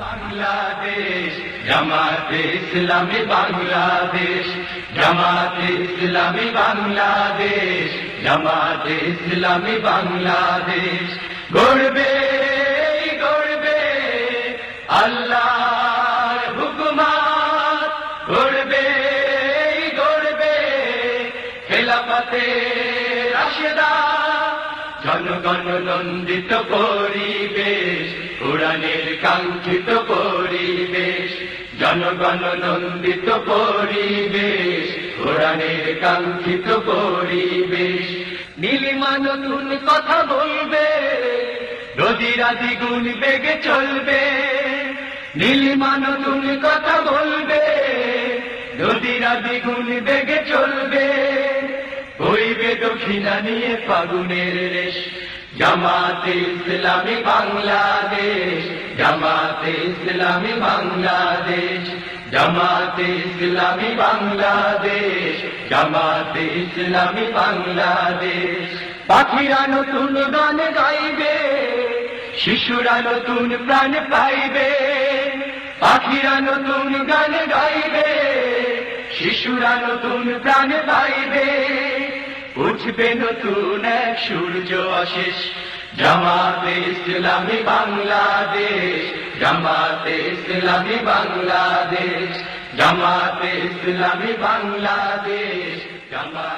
বাংলাদেশ, জামাতে ইসলামী বাংলাদেশ, জামাতে ইসলামী বাংলাদেশ, জামাতে ইসলামী বাংলাদেশ। গড়বে গড়বে আল্লাহর হুকুমাত। গড়বে গড়বে খেলাফতে রাশেদা। জনগণ নন্দিত পরিবেশ কোরআনের কাঙ্ক্ষিত পরিবেশ, জনগণ নন্দিত পরিবেশ কোরআনের কাঙ্ক্ষিত পরিবেশ। নীলিমা নতুন কথা বলবে, নদীরা দ্বিগুণ বেগে চলবে। নীলিমা নতুন কথা বলবে, নদীরা দ্বিগুণ বেগে চলবে। দক্ষিণা নিয়ে ফাগুনের রেশ। জামাতে ইসলামী বাংলাদেশ, জামাতে ইসলামী বাংলাদেশ, জামাতে ইসলামী বাংলাদেশ, জামাতে ইসলামী বাংলাদেশ। পাখিরা নতুন গান গাইবে, শিশুরা নতুন প্রাণ পাইবে। পাখিরা নতুন গান গাইবে, শিশুরা নতুন প্রাণ পাইবে। উঠবে নতুন এক সূর্য অশেষ। জামাতে ইসলামী বাংলাদেশ, জামাতে ইসলামী বাংলাদেশ, জামাতে ইসলামী বাংলাদেশ, জামাত